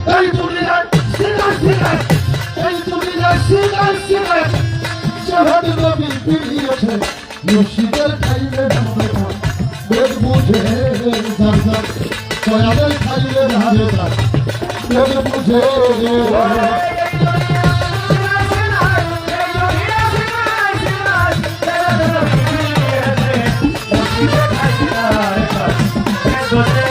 এই দুনিয়ায় cigar cigar এই দুনিয়ায় সিগার সিগার জহাদ নবী পিরিয়েছে মুর্শিদের খাইলে ধারে বেদ বুঝে দার দার খাইলে ধারে বেদ বুঝে সত্যি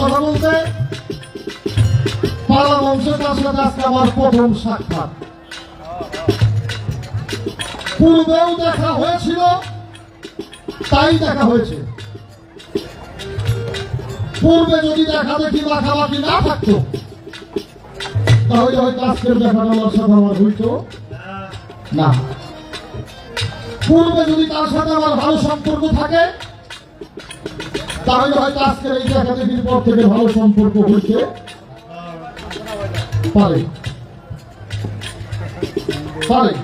কথা বলতে? পালা বংশের সাথে আজকে আমার প্রথম সাক্ষাৎ। পূর্বেও দেখা হয়েছিল, তাই দেখা হয়েছে। পূর্বে যদি দেখা দেখি মাখামাখি না থাকতো, তাহলে হয়তো আজকের দেখাটা আমার সাথে আমার হইতো না। পূর্বে যদি তার সাথে আমার ভালো সম্পর্ক থাকে তাহলে হয়তো আজকের এই দেখির পর থেকে ভালো সম্পর্ক হইতে পারে। পারে।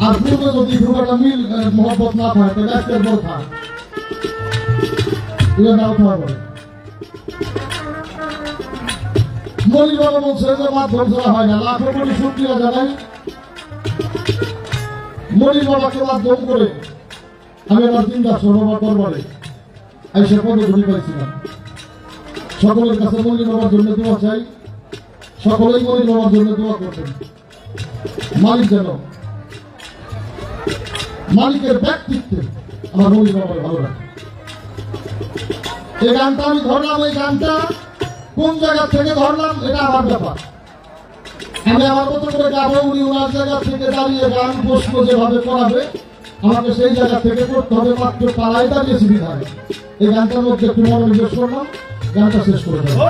আর পূর্বে যদি খুব মিল মহব্বত না থাকে, তাহলে আজকের বড় থাক। মাধ্যম হয় না। মাধ্যম করে। আমি আমার চিন্তা সরবার দরবারে আমি সে পদগুলি পাইছিলাম সকলের কাছে মনি বাবার জন্য দোয়া চাই। সকলেই মনি বাবার জন্য দোয়া করতেন মালিক যেন, মালিকের ব্যক্তিত্বে আমার মনি বাবার ভালো রাখে। এই গানটা আমি ধরলাম, এই গানটা কোন জায়গা থেকে ধরলাম, এটা আমার ব্যাপার। আমি আমার মতো করে গাবো, উনি ওনার জায়গা থেকে দাঁড়িয়ে গান প্রশ্ন যেভাবে করাবে। আমাকে সেই জায়গা থেকে করতে হবে মাত্র পাড়ায় দাঁড়িয়েছি বিধায় এই গানটার মধ্যে একটু মনোনিবেশ করলাম গানটা শেষ করে দেবো।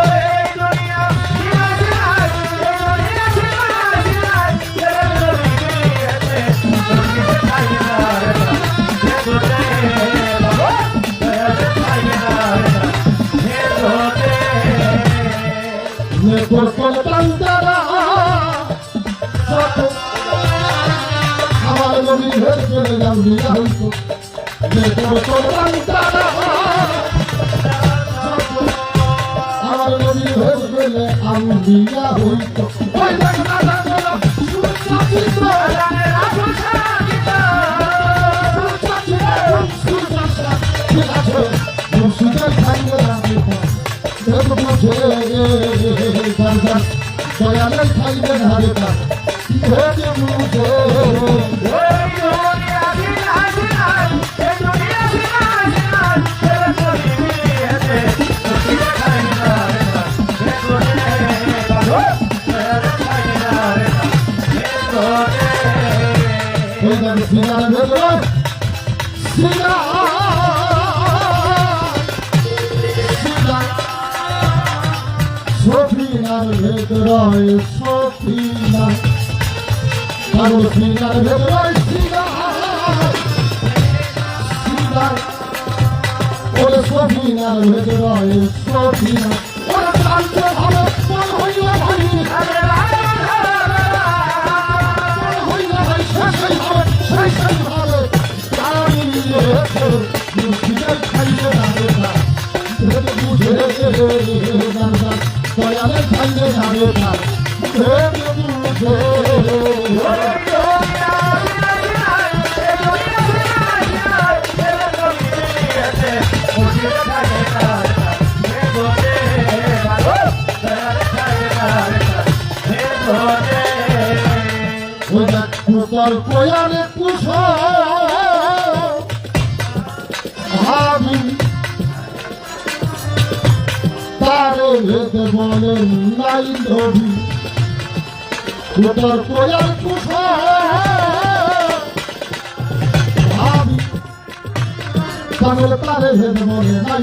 Me cortó বিয়া হইতো ওই না সুসাচিত মুর্শিদের খাইলে রাখি দেব বুঝে দারদার দয়ালের সফিনার ভেতর সফিনার কারও সিনার ভেতর সিনার সিনার ওরে কুতর কোয়ারে কুশ ভাবি তারে ভেদ বলেন নাই নবী কুতর কোয়ার কুশ ভাবি তাহলে তারে ভেদ বলে নাই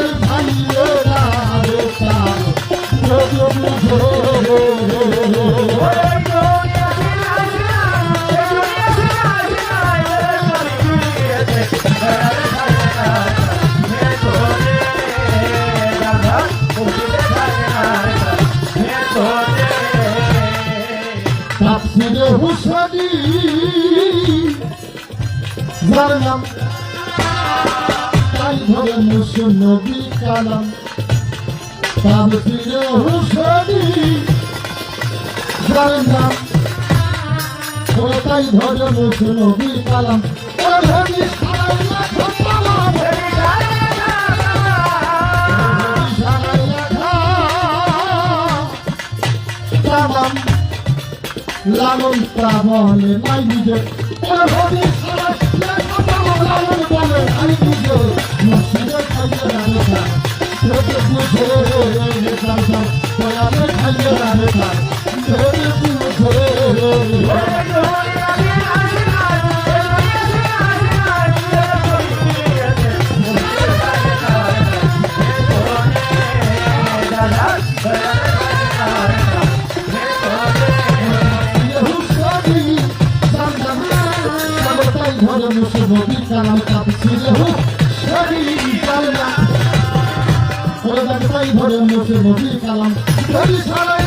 যার নাম তাই ধরে মুসলিম নবী কালাম। তাফসিরে হুসেনি যার নাম তাই ধরে মুসলিম নবী কালাম? লালন প্রাবলে নাই বুঝে বলে আমি বুঝে মসজিদে খাইয়ে রাখে খা ভেবে বুঝে রে সালসাল নবী কালাম